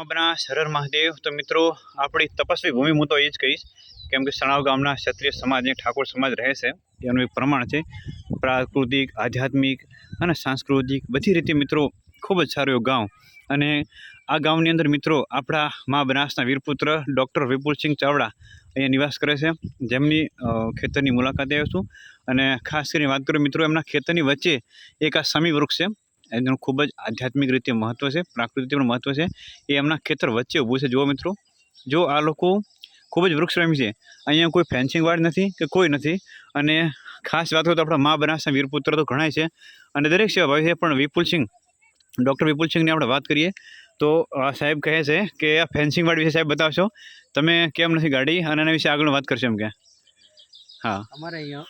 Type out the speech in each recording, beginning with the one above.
આપણા શરર મહાદેવ. તો મિત્રો, આપણી તપસ્વી ભૂમિ હું તો એ જ કહીશ કેમ કે સણાવ ગામના ક્ષત્રિય સમાજ અને ઠાકોર સમાજ રહે છે. એનું એક પ્રમાણ છે. પ્રાકૃતિક, આધ્યાત્મિક અને સાંસ્કૃતિક બધી રીતે મિત્રો ખૂબ જ સારું એવું ગામ. અને આ ગામની અંદર મિત્રો આપણા મા બનાસના વીરપુત્ર ડૉક્ટર વિપુલસિંહ ચાવડા અહીંયા નિવાસ કરે છે. જેમની ખેતરની મુલાકાતે આવ્યો છું. અને ખાસ કરીને વાત કરું મિત્રો એમના ખેતરની વચ્ચે એક આ સમી વૃક્ષ છે. એનું ખૂબ જ આધ્યાત્મિક રીતે મહત્ત્વ છે પ્રાકૃતિક પણ મહત્ત્વ છે. એ એમના ખેતર વચ્ચે ઊભું છે. જુઓ મિત્રો જો આ લોકો ખૂબ જ વૃક્ષપ્રેમી છે. અહીંયા કોઈ ફેન્સિંગ વાડ નથી કે કોઈ નથી. અને ખાસ વાત કરું તો આપણા મા બનાસના વીરપુત્ર તો ઘણાય છે. અને દરેક સેવા ભાઈ છે. પણ વિપુલસિંહ ડૉક્ટર વિપુલ સિંહની આપણે વાત કરીએ તો સાહેબ કહે છે કે આ ફેન્સિંગ વાડ વિશે સાહેબ બતાવશો. તમે કેમ નથી ગાડી? અને એના વિશે આગળ વાત કરશો એમ કે. હા. અમારે અહીંયા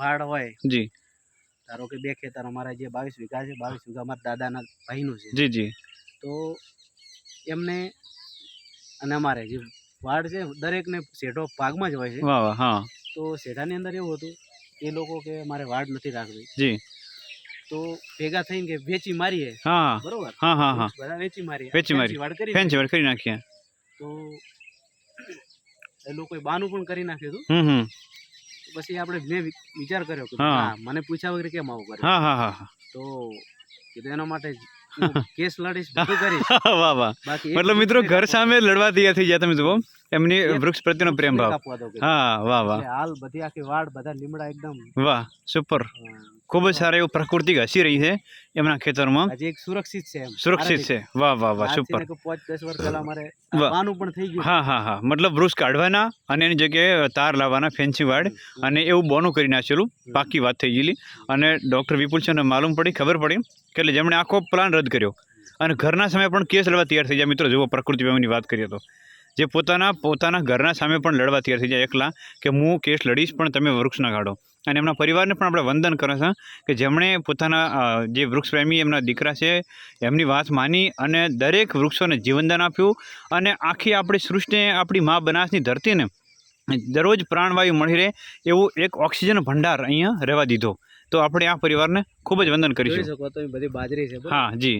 વાડ હોય. જી. ધારો કે બે ખેતર અમારા જે બાવીસ વીઘા છે બાવીસ વીઘા અમારા દાદાના ભાઈનું છે. જી જી. તો એમને અને અમારે જે વાડ છે દરેકને શેઠો ભાગમાં જ હોય છે. વાહ વાહ હા. તો શેઠાની અંદર એવું હતું એ લોકો કે મારે વાડ નથી રાખવી. જી. તો ભેગા થઈને કે વેચી મારીએ. હા. બરોબર? હા હા હા. બધા વેચી મારીએ. વેચી મારી વાડ કરી ફેન્સી વાડ કરી નાખીએ. તો એ લોકોએ બાનું પણ કરી નાખ્યું હતું. હમ હમ. પછી આપણે મેં વિચાર કર્યો કે હા. મને પૂછ્યા વગર કેમ આવું કર્યું હા હા હા હા. તો કીધું એના માટે કેસ લડીશ બધું કરીશ. વાહ વાહ. મતલબ મિત્રો ઘર સામે લડવા તૈયાર થઈ ગયા તમે જુઓ. એમની વૃક્ષ પ્રત્યેનો પ્રેમ ભાવ. હા વાહ વાહ. હાલ બધી આખી વાડ બધા લીમડા એકદમ વાહ સુપર ખૂબ જ સારા એવું પ્રકૃતિ હસી રહી છે એમના ખેતરમાં. હજી એક સુરક્ષિત છે સુરક્ષિત છે. વાહ વાહ વાહ સુપર પાંચ દસ વર્ષ પહેલા મારે વાનું પણ થઈ ગયું. હા હા હા. મતલબ વૃક્ષ કાઢવાના અને એની જગ્યાએ તાર લાવવાના ફેન્સી વાડ અને એવું બોનું કરી નાખેલું. પાકી વાત થઈ ગયેલી. અને ડૉક્ટર વિપુલ છે માલુમ પડી ખબર પડી કે એટલે જેમણે આખો પ્લાન રદ કર્યો. અને ઘરના સમયે પણ કેસ લડવા તૈયાર થઈ ગયા. મિત્રો જુઓ પ્રકૃતિ પ્રેમીની વાત કરીએ તો. જે પોતાના પોતાના ઘરના સામે પણ લડવા તૈયાર થઈ જાય એકલા કે હું કેસ લડીશ પણ તમે વૃક્ષ ના કાઢો. અને એમના પરિવારને પણ આપણે વંદન કરે છે કે જેમણે પોતાના જે વૃક્ષ પ્રેમી એમના દીકરા છે એમની વાત માની અને દરેક વૃક્ષોને જીવનદાન આપ્યું અને આખી આપણી સૃષ્ટિને આપણી મા બનાસની ધરતીને દરરોજ પ્રાણવાયુ મળી રહે એવું એક ઓક્સિજન ભંડાર અહીંયા રહેવા દીધો. તો આપણે આ પરિવારને ખૂબ જ વંદન કરીશું. શકો તો બધી બાજરી છે હા જી.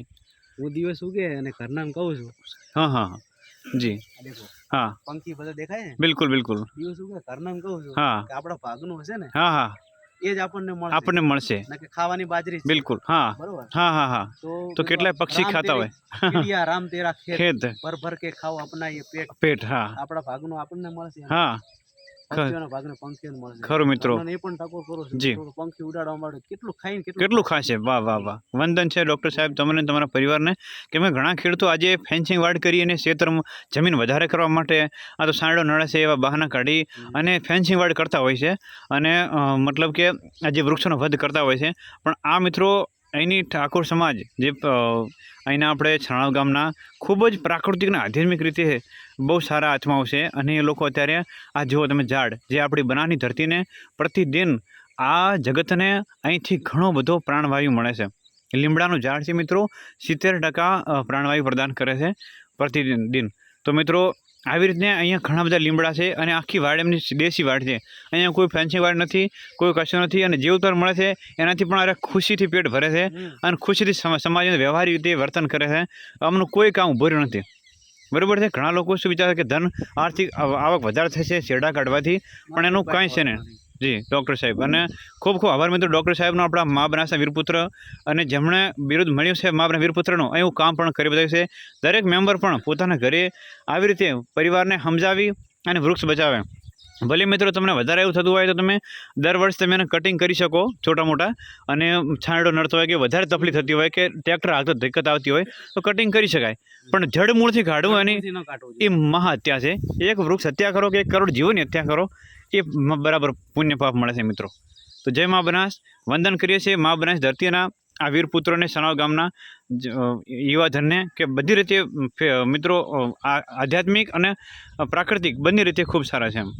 હું દિવસ ઉગે અને ઘરના કહું છું. હા હા હા. જી. દેખો. હા. પંખી બધા દેખાય ને? બિલકુલ બિલકુલ. શું કે ઘરના કહું છું. હા. કે આપણા ભાગનું હશે ને હા હા. એ જ આપણને મળશે. આપણને મળશે. કે ખાવાની બાજરી બિલકુલ હા. બરોબર? હા હા હા. તો કેટલાય પક્ષી ખાતા હોય? રામ તેરા ખેત. ખેત. ભર ભર કે ખાવ અપના પેટ. પેટ હા. આપણા ભાગનું આપણને મળશે. હા. ખરું મિત્રો. જી. પંખી ઉડાડવા માટે કેટલું ખાઈને કેટલું ખાશે વાહ વાહ વાહ. વંદન છે ડૉક્ટર સાહેબ તમને તમારા પરિવારને. કે મેં ઘણા ખેડૂતો આજે ફેન્સિંગ વાડ કરી અને ખેતરમાં જમીન વધારે કરવા માટે આ તો સાંડો નળે છે એવા બહાના કાઢી અને ફેન્સિંગ વાડ કરતા હોય છે. અને મતલબ કે આજે વૃક્ષોનો વધ કરતા હોય છે. પણ આ મિત્રો અહીંની ઠાકોર સમાજ જે અહીંના આપણે છણાવ ગામના ખૂબ જ પ્રાકૃતિક અને આધ્યાત્મિક રીતે બહુ સારા છે. અને એ લોકો અત્યારે આ જુઓ તમે ઝાડ જે આપણી બનાની ધરતીને પ્રતિદિન આ જગતને અહીંથી ઘણો બધો પ્રાણવાયુ મળે છે. લીમડાનું ઝાડ છે મિત્રો સિત્તેર ટકા પ્રાણવાયુ પ્રદાન કરે છે પ્રતિદિન દિન. તો મિત્રો આવી રીતે અહીંયા ઘણા બધા લીમડા છે અને આખી વાડ એમની દેશી વાડ છે. અહીંયા કોઈ ફેન્સી વાડ નથી કોઈ કશું નથી અને જે ઉત્તર મળે છે એનાથી પણ અરે ખુશીથી પેટ ભરે છે અને ખુશીથી સમ- સમાજને વ્યવહારિક રીતે વર્તન કરે છે. અમનું કોઈ કામ ઊભું નથી. બરાબર છે? ઘણા લોકો શું વિચારે કે ધન આર્થિક આવક વધારે થશે, શેરડા કાઢવાથી, પણ એનું કાંઈ છે ને જી, ડૉક્ટર સાહેબ. અને ખૂબ ખૂબ આભાર મિત્રો. ડૉક્ટર સાહેબનો આપણા મા બનાસના વીરપુત્ર અને જેમણે બિરુદ મળ્યું છે મા બના વીરપુત્રનું એવું કામ પણ કરી બતાવ્યું છે. દરેક મેમ્બર પણ પોતાના ઘરે આવી રીતે પરિવારને સમજાવી અને વૃક્ષ બચાવે. ભલે મિત્રો તમને વધારે એવું થતું હોય તો તમે દર વર્ષ તમે એને કટિંગ કરી શકો છોટા મોટા. અને છાંયડો નડતો હોય કે વધારે તકલીફ થતી હોય કે ટ્રેક્ટર હાલતો દિક્કત આવતી હોય તો કટિંગ કરી શકાય. પણ જડ મૂળથી કાઢવું એની એ મહાહત્યા છે. એક વૃક્ષ હત્યા કરો કે એક કરોડ જીવોની હત્યા કરો એ બરાબર પુણ્ય પાપ મળે છે મિત્રો. તો જય મા બનાસ. વંદન કરીએ છીએ. મા બનાસ ધરતીના આ વીર પુત્રોને સણાવ ગામના યુવાધનને કે બધી રીતે મિત્રો આધ્યાત્મિક અને પ્રાકૃતિક બંને રીતે ખૂબ સારા છે એમ.